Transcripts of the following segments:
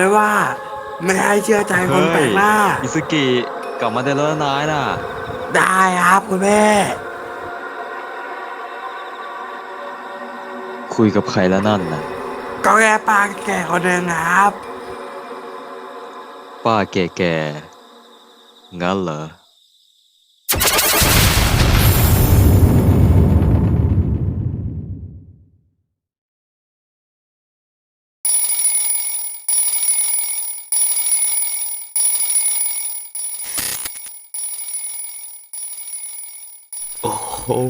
ไว้ว่า ไม่ให้เชื่อใจคนแปลกหน้า อิสกิกลับมาได้แล้วนะนายน่ะ ได้ครับคุณแม่ คุยกับใครแล้วนั่นน่ะ ก็แค่ป้าแก่คนหนึ่งครับ ป้าแก่ๆงั้นเหรอ โอ้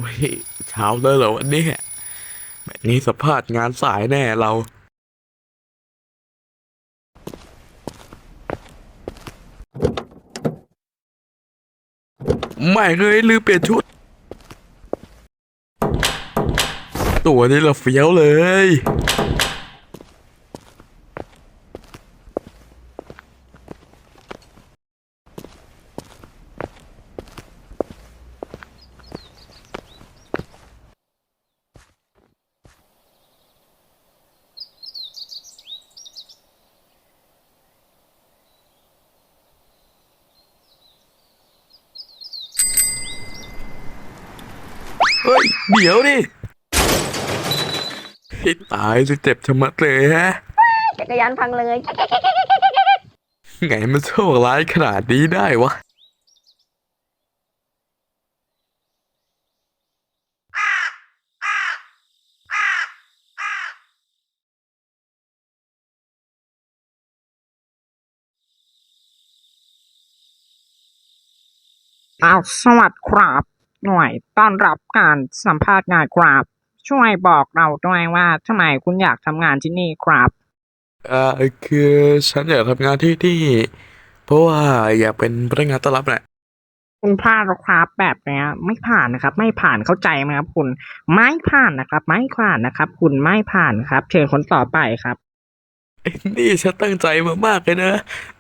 เช้าเลยเหรอวันนี้แบบนี้สัมภาษณ์งานสายแน่เราไม่เลยลืมเปลี่ยนชุด ตัวนี้เราเฟี้ยวเลย เฮ้ย เดี๋ยวดิให้ตายจะเจ็บชะมัดเลยฮะ จักรยานพังเลยไงมันโชคร้ายขนาดนี้ได้วะ อ้าวสวัสดีครับ หน่วยต้อนรับการสัมภาษณ์งานครับ ช่วยบอกเราด้วยว่าทำไมคุณอยากทำงานที่นี่ครับ เอ่อคือฉันอยากทำงานที่นี่ เพราะว่าอยากเป็นพนักงานต้อนรับแหละคุณพลาดแล้วครับแบบเนี้ย ไม่ผ่านนะครับ ไม่ผ่านเข้าใจไหมครับ คุณไม่ผ่านนะครับ ไม่ผ่านนะครับ คุณไม่ผ่านครับ เชิญคนต่อไปครับไอ้นี่ฉันตั้งใจมามากเลยนะ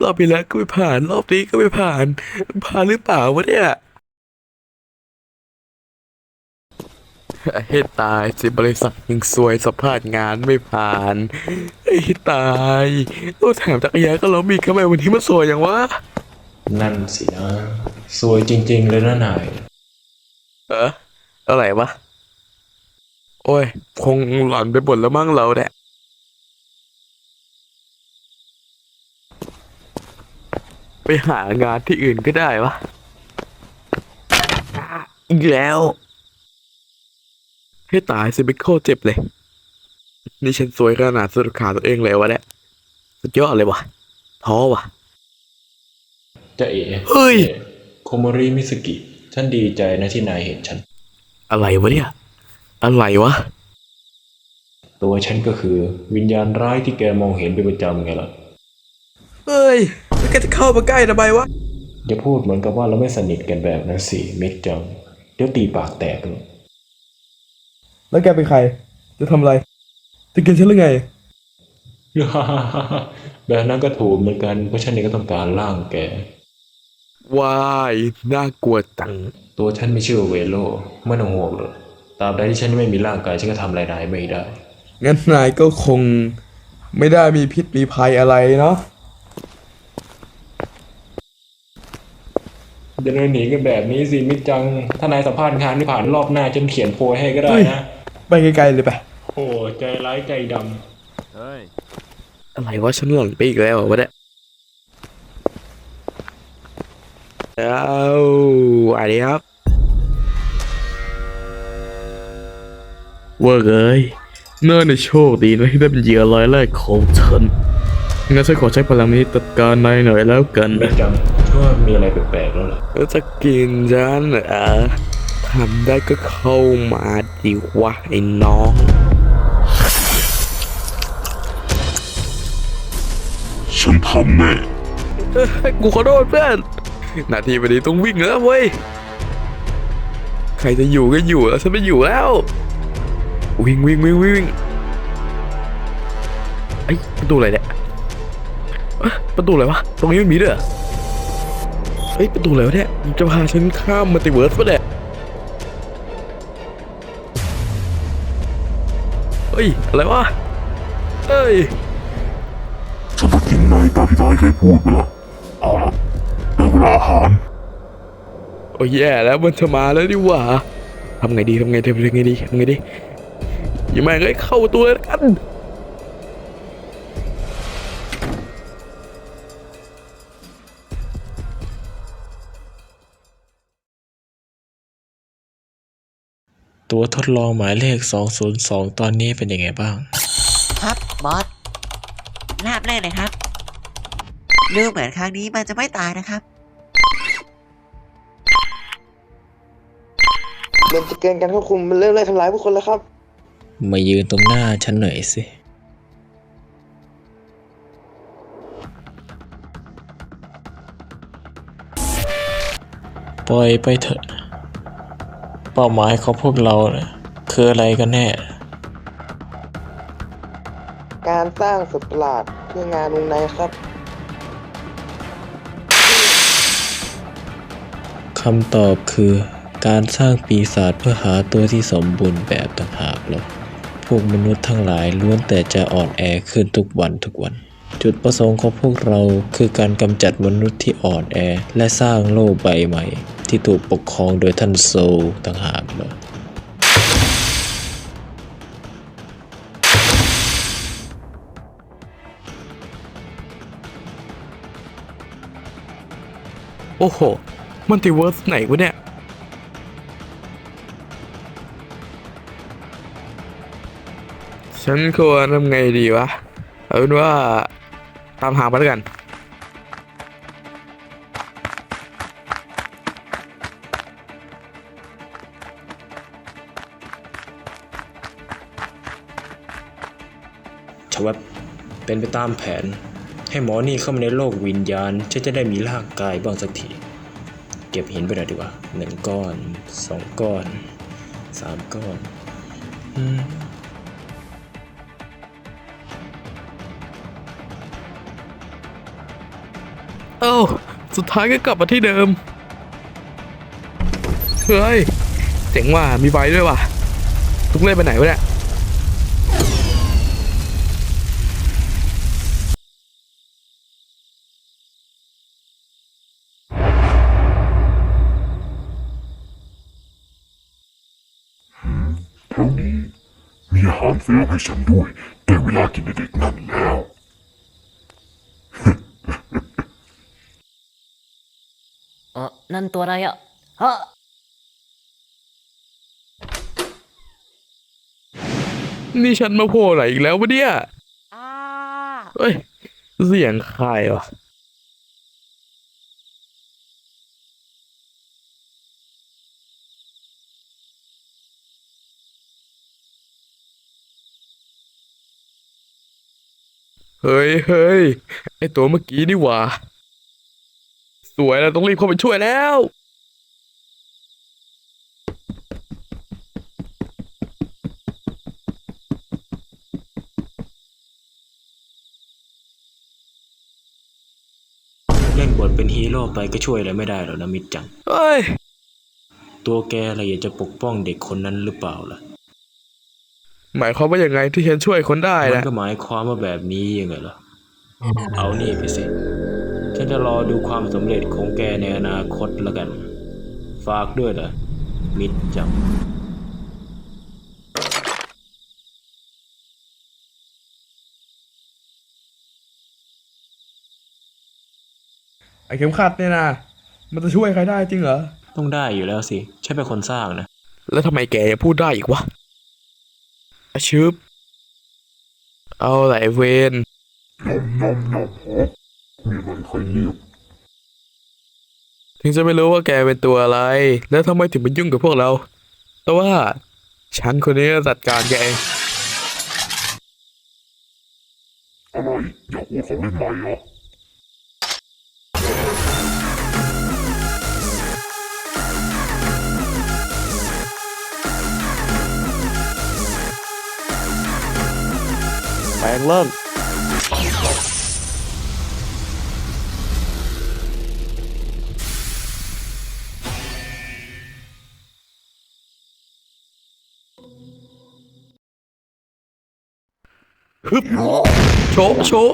รอบที่แล้วก็ไม่ผ่าน รอบนี้ก็ไม่ผ่าน ผ่านหรือเปล่าวะเนี่ย ให้ตายสิบริษัทยังซวยสัมภาษณ์งานไม่ผ่านให้ตายโอ้แถมจักรยานก็ล้มอีกทำไมวันนี้มันสวยอย่างวะนั่นสินะสวยจริง ๆ เลยนะนายเอออะไรวะโอ้ย คงหลอนไปหมดแล้วมั้งเราเนี่ยไปหางานที่อื่นก็ได้วะอะอีกแล้ว ให้ตายสิไปโคตรเจ็บเลย นี่ฉันสวยขนาดสุดขาตัวเองเลยวะเนี่ยสุดยอดเลยวะท้อวะจะเอ๋เฮ้ยโคโมริมิสกิฉันดีใจนะที่นายเห็นฉัน อะไรวะเนี่ย อะไรวะ ตัวฉันก็คือวิญญาณร้ายที่แกมองเห็นเป็นประจำไงล่ะ เฮ้ยแล้วแกจะเข้ามาใกล้ทำไมวะ อย่าพูดเหมือนกับว่าเราไม่สนิทกันแบบนั้นสิมิกจัง เดี๋ยวตีปากแตกเลย แล้วแกเป็นใคร จะทำอะไร จะกินฉันหรือไง แบบนั้นก็ถูกเหมือนกัน เพราะฉันเองก็ต้องการร่างแกว้าย น่ากลัวจัง ตัวฉันไม่ชื่อว่าเวโลไม่ต้องห่วงหรอกตราบใดที่ฉันไม่มีร่างกายฉันก็ทำอะไรนายไม่ได้ งั้นนายก็คงไม่ได้มีพิษมีภัยอะไรเนาะ จะเดินหนีกันแบบนี้สิมิกจัง ถ้านายสัมภาษณ์งานที่ผ่านรอบหน้าฉันเขียนโพยให้ก็ได้เฮ้ยนะ ไปไกลๆเลยไปโอ้ใจร้ายใจดเฮ้ยอะไรวะฉันหล่อนไปอีกแล้วเหรอวะเนี่ยเอาอะไรครับเว่าเอ้ยเนื่อในโชคดีนะที่ได้เป็นเหยื่อรายแรกของฉันงั้นฉันขอใช้พลังนี้จัดการนายหน่อยแล้วกันำมินะกจังช่วยมีอะไรแปลกๆแล้วล่ะแล้วจะกินฉันเหรอทำได้ก็เข้ามา ดิวะไอ้น้อง ฉันทำแน่เอ้ยกูขอโทษเพื่อนนาทีวันนี้ต้องวิ่งแล้วเว้ย ใครจะอยู่ก็อยู่แล้วฉันไม่อยู่แล้ว วิ่งวิ่งวิ่งวิ่งไอ้ยประตูอะไรเนี่ยเอ้ยประตูอะไรวะ ตรงนี้มันมีด้วยเหรอเฮ้ยประตูอะไรวะเนี่ยมันจะพาฉันข้ามมัลติเวิร์สปะเนี่ย ฮ้ย อะไรวะเอ้ยฉันจะกินนายตามที่นายเคยพูดไปละเอาละได้เวลาอาหารโอ้ยแย่แล้วมันจะมาแล้วดิหว่า ทำไงดีทำไงดีทำไงดีทำไงดีอย่าแม่งเลยเข้าตัวเลยละกัน ตัวทดลองหมายเลข 202 ตอนนี้เป็นยังไงบ้าง ครับบอสราบแรกเลยครับ ดูเหมือนครั้งนี้มันจะไม่ตายนะครับ เริ่มจะเกินการควบคุมมันเริ่มไล่ทำร้ายผู้คนแล้วครับ มายืนตรงหน้าฉันหน่อยสิ ปล่อยไปเถอะเป้าหมายของพวกเรานะคืออะไรกันแน่ การสร้างสัตว์ประหลาดเพื่องานวงในครับ คำตอบคือการสร้างปีศาจเพื่อหาตัวที่สมบูรณ์แบบต่างหากหรอกพวกมนุษย์ทั้งหลายล้วนแต่จะอ่อนแอขึ้นทุกวันทุกวัน จุดประสงค์ของพวกเราคือการกำจัดมนุษย์ที่อ่อนแอและสร้างโลกใบใหม่ ที่ถูกปกครองโดยท่านโซลต่างหากหรอกโอ้โห มันติเวิร์สไหนวะเนี่ย ฉันควรทำไงดีวะ เอาเป็นว่า ตามหาไปแล้วกัน วับเป็นไปตามแผน ให้หมอนี่เข้ามาในโลกวิญญาณฉันจะได้มีร่างกายบ้างสักที เก็บหินไปหน่อยดีกว่าหนึ่งก้อนสองก้อนสามก้อนอืมเอ้า สุดท้ายก็กลับมาที่เดิม เฮ้ย เจ๋งว่ะ มีไฟด้วยว่ะ ทุกเล่นไปไหนวะเนี่ยาหารเสิร์ฟให้ฉันด้วยได้เวลากินเด็กๆนั่นแล้ว เออนั่นตัวอะไรอะฮะนี่ฉันมาโผล่ไหนอีกแล้ววะเนี่ยอ้าเฮ้ย เสียงใครวะ เฮ้ยเฮ้ยไอตัวเมื่อกี้นี่หว่า สวยแล้วต้องรีบเข้าไปช่วยแล้ว เล่นบทเป็นฮีโร่ไปก็ช่วยอะไรไม่ได้หรอกนะมิดจัง เฮ้ย ตัวแกอะไรอยากจะปกป้องเด็กคนนั้นหรือเปล่าล่ะ หมายความว่าอย่างไงที่ฉันช่วยคนได้มันนะก็หมายความว่าแบบนี้ยังไงล่ะ เอานี่ไปสิ ฉันจะรอดูความสำเร็จของแกในอนาคตแล้วกัน ฝากด้วยนะมิดจังไอเข็มขัดเนี่ยนะมันจะช่วยใครได้จริงเหรอ ต้องได้อยู่แล้วสิ ฉันเป็นคนสร้างนะ แล้วทำไมแกยังพูดได้อีกวะอา ชึบ เอาไหลเวนนอมน้อมนมหอมีอะไรใครเรียกถึงจะไม่รู้ว่าแกเป็นตัวอะไร แล้วทำไมถึงมายุ่งกับพวกเรา แต่ว่า ฉันคนนี้จะจัดการแกเองอะไรอยากพูดของเล่นใหม่เหรอ แปลงเริ่มฮึบโชะโชะ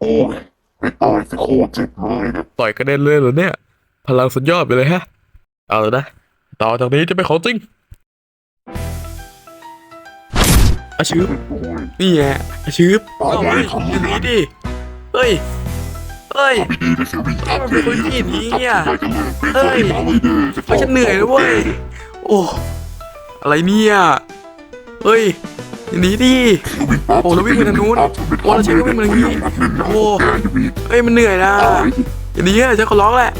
โอ้ยไปตายสิโคตรเจ็บเลยเนี่ยต่อยกระเด็นเลยเหรอเนี่ย พลังสุดยอดไปเลยฮะ เอาเลยนะ ต่อจากนี้จะเป็นของจริง อาชืบนี่ไงอาชืบเอาเฮ้ยอย่างนี้ดิ เฮ้ย เฮ้ยดีเลยเสียวิ่งตามมันเป็นคนที่อย่างนี้เนี่ยไปกันเลยไปเฮ้ยมาเลยเด้อจะเฮ้ยฉันเหนื่อยแล้วเว้ย โอ้ อะไรเนี่ย เฮ้ยอย่างนี้ดิ โอ้แล้ววิ่งไปทางนู้นโอ้แล้วฉันก็วิ่งมาทางนี้ โอ้เฮ้ยมันเหนื่อยนะอย่างนี้อะฉันขอร้องแหละ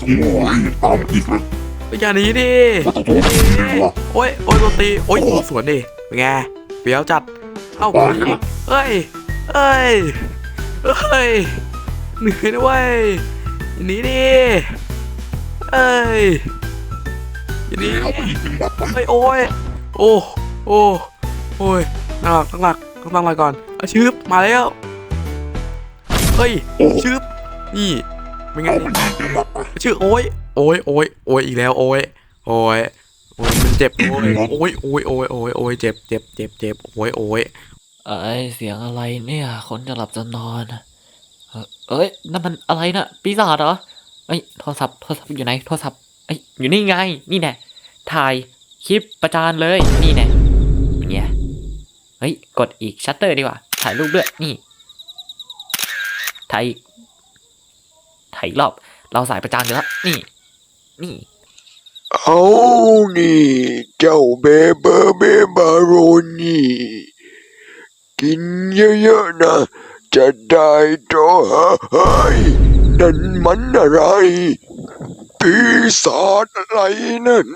โอ้ยตามอีกแล้วไปอย่างนี้ดิว่าต้องโดนตีเลยวะโอ้ยโอ้ยโดนตีโอ้ยสวนดิ เป็นไงเปียวจัด เอ้าตายแล้วเฮ้ยเฮ้ยเฮ้ยเหนื่อยนะเว้ยอย่างนี้ดิเอ้ยอย่างนี้เอาไปอีกเป็นบัตรไปเฮ้ยโอ้ยโอ้โอ้โอ้ยตั้งหลักตั้งหลักต้องตั้งหลักก่อนอาชืบมาแล้วเฮ้ยชืบนี่เป็นไงเอาไปอีกเป็นบัตรไปชื่อโอ้ยโอ้ยโอ้ยโอ้ยอีกแล้วโอ้ยโอ้ยโอ้ยมันเจ็บ โอ้ยโอ้ยโอ้ยโอ้ยโอ้ยโอ้ยเจ็บเจ็บเจ็บเจ็บโอ้ยโอ้ยเอ้ยเสียงอะไรเนี่ย คนจะหลับจะนอน เอ่อเอ้ยนั่นมันอะไรน่ะปีศาจเหรอเอ้ยโทรศัพท์โทรศัพท์อยู่ไหนโทรศัพท์เอ้ยอยู่นี่ไง นี่แน่ถ่ายคลิปประจานเลยนี่แน่เนี่ยเฮ้ยกดอีกชัตเตอร์ดีกว่า ถ่ายรูปด้วยนี่ถ่ายอีกถ่ายอีกรอบ เราสายประจานอยู่แล้วนี่ นี่ เอานี่ เจ้าเบเบอร์เบบาโรนี่ กินเยอะๆนะ จะได้จอหายนั่นมันอะไร ปีศาจอะไรนั่น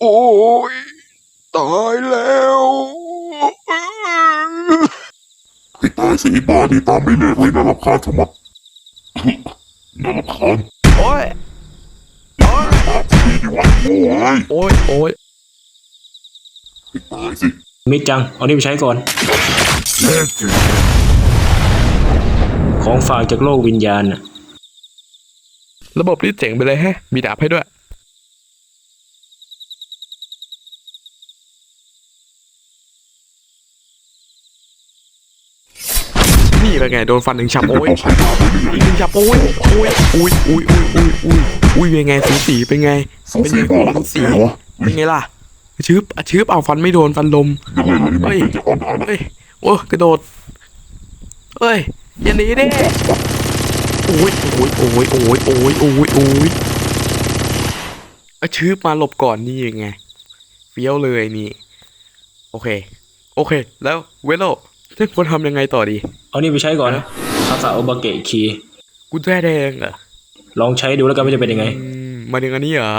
โอ้ย ตายแล้วไปตายสิไอ้บ้านี่ตามไม่เลิกเลยน่ารำคาญชะมัด น่ารำคาญ โอ้ยตามสิดีวะโอ้ยโอ้ยโอ้ยไปตายสิมิดจัง เอานี่ไปใช้ก่อนแน่จริงของฝากจากโลกวิญญาณน่ะ ระบบนี่เจ๋งไปเลยแฮะ มีดาบให้ด้วย เป็นไงโดนฟันหนึ่งฉับโอ้ยต้องใช้ดาบไปเรื่อยอีกหนึ่งฉับโอ้ยโอ้ยอุ้ยอุ้ยอุ้ยอุ้ยอุ้ยอุ้ยเป็นไงสูสีเป็นไงๆสองสี่บาทแล้วเสีเป็นไงล่ะชืบชืบเอาฟันไม่โดนฟันลมยังไงเลยเฮ้ยโอ้กระโดดเฮ้ยอย่าหนีดิโอ้ยโอ้ยโอ้ยโอ้ยโอ้ยโอ้ยโอ้ยอชืบมาหลบก่อนนี่ยังไงเฟี้ยวเลยนี่ โอเค โอเค แล้วเวโล ฉันควรทำยังไงต่อดี เอานี่ไปใช้ก่อนนะคาสาโอบาเกะคีกุญแจแดงเหรอลองใช้ดูแล้วกันว่าจะเป็นยังไง อืมมาถึงอันนี้เหรอ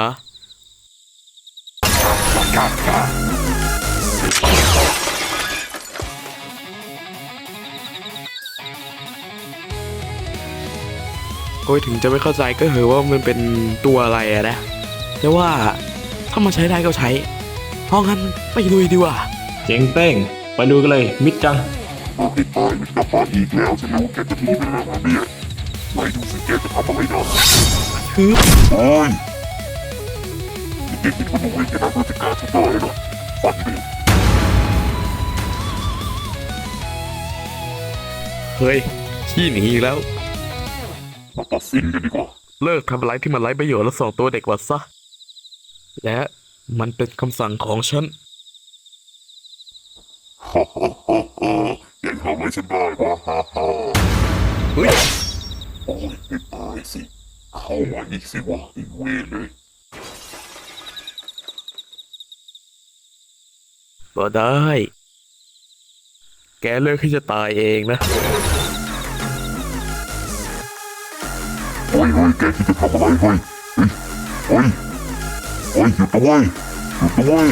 โอ้ยถึงจะไม่เข้าใจก็เหอะว่ามันเป็นตัวอะไรอะนะแต่ว่าถ้ามันใช้ได้ก็ใช้เพราะงั้นไปลุยดีกว่า เจ๋งเป้ง ไปดูกันเลย มิดจัง มาไปตายมันกลับมาอีกแล้วฉันรู้แกจะหนีไปแล้วเนี่ยไม่ดูสิแกจะทำอะไรนะคือโอ้ยเด็กที่คนนู้นแกน่าจะกล้าฉันได้หรอฟันเลยเฮ้ยขี้หนีอีกแล้ว มาตัดสินกันดีกว่า เลิกทำอะไรที่มันไร้ประโยชน์แล้วส่งตัวเด็กวัดซะ และมันเป็นคำสั่งของฉัน ฮ่าฮ่าฮ่า ฮ่าแกทำอะไรฉันได้วะฮ่าฮ่าเฮ้ยโอ้ยไปตายสิ เข้ามาอีกสิวะไอ้เวรเลยก็ได้ แกเลือกที่จะตายเองนะ โอ้ยเฮ้ยแกคิดจะทำอะไรเฮ้ยเฮ้ยเฮ้ยเฮ้ยหยุดเอาไว้ยหยุดเอาไว้ย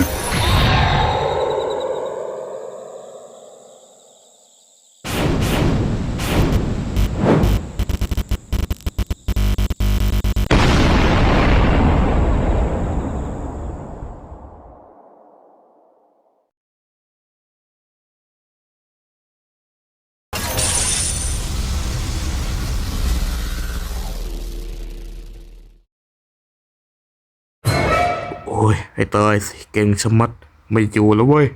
ไอ้ตายสิเก่งชะมัด ไม่อยู่แล้วเว้ย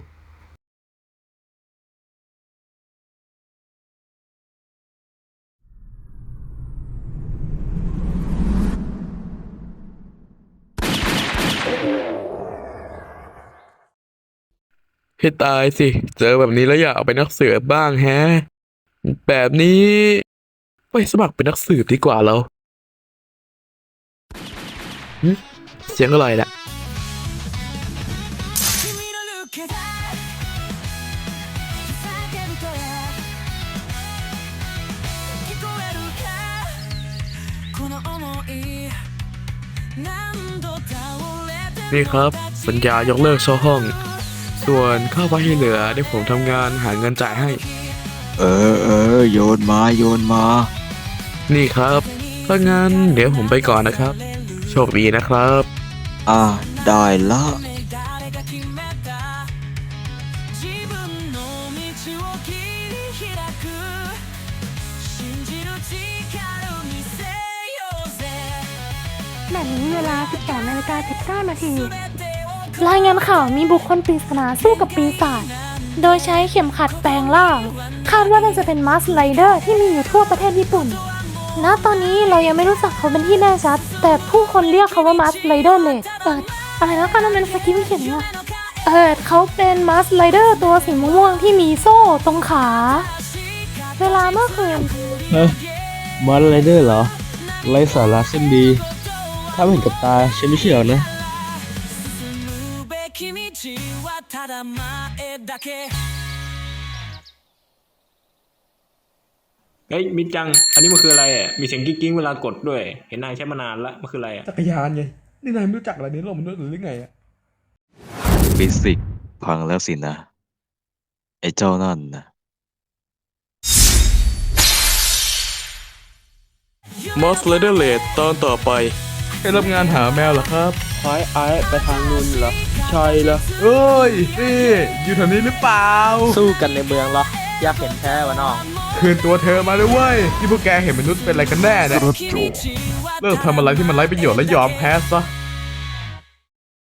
ให้ตายสิ เจอแบบนี้แล้วอยากเอาไปนักสืบบ้างแฮะ แบบนี้ ไปสมัครเป็นนักสืบดีกว่าเราเสียงอะไรละ นี่ครับ สัญญายกเลิกเช่าห้อง ส่วนค่าไฟที่เหลือเดี๋ยวผมทำงานหาเงินจ่ายให้ เออเออโยนมาโยนมา นี่ครับถ้างั้นเดี๋ยวผมไปก่อนนะครับ โชคดีนะครับ อ่า ได้ละ กา 19 นาที รายงานข่าวมีบุคคลปริศนาสู้กับปีศาจ โดยใช้เข็มขัดแปลงร่าง คาดว่าน่าจะเป็นมาสไลเดอร์ที่มีอยู่ทั่วประเทศญี่ปุ่น ณ ตอนนี้เรายังไม่รู้จักเขาเป็นที่แน่ชัด แต่ผู้คนเรียกเขาว่ามาสไลเดอร์เลดเอออะไรนะก็นั่นเป็นสกิปเขียนเนี่ยเออเขาเป็นมาสไลเดอร์ตัวสีม่วงๆที่มีโซ่ตรงขา เวลาเมื่อคืนเฮ้ยมอสไรเดอร์เหรอ ไรสาระเส้นดี ถ้าไม่เห็นกับตาฉันไม่เชื่อหรอกนะเฮ้ยมิดจัง อันนี้มันคืออะไรอะมีเสียงกิ๊กกิ๊งเวลากดด้วย เห็นนายใช้มานานละมันคืออะไรอะจักรยานไงนี่นายไม่รู้จักอะไรในโลกมนุษย์หรือไงอะฟิสิกส์พังแล้วสินะ ไอ้เจ้านั่นนะมอสเลเดอร์เลดตอนต่อไป ให้รับงานหาแมวเหรอครับคอยไอไปทางนู้นเหรอใช่เหรอเอ้ยนี่อยู่แถวนี้หรือเปล่า สู้กันในเมืองเหรอ อยากเห็นแท้วะน้อง คืนตัวเธอมาเลยเว้ยที่พวกแกเห็นมนุษย์เป็นอะไรกันแน่เนี่ยกระจกเลิกทำอะไรที่มันไร้ประโยชน์และยอมแพ้ซะ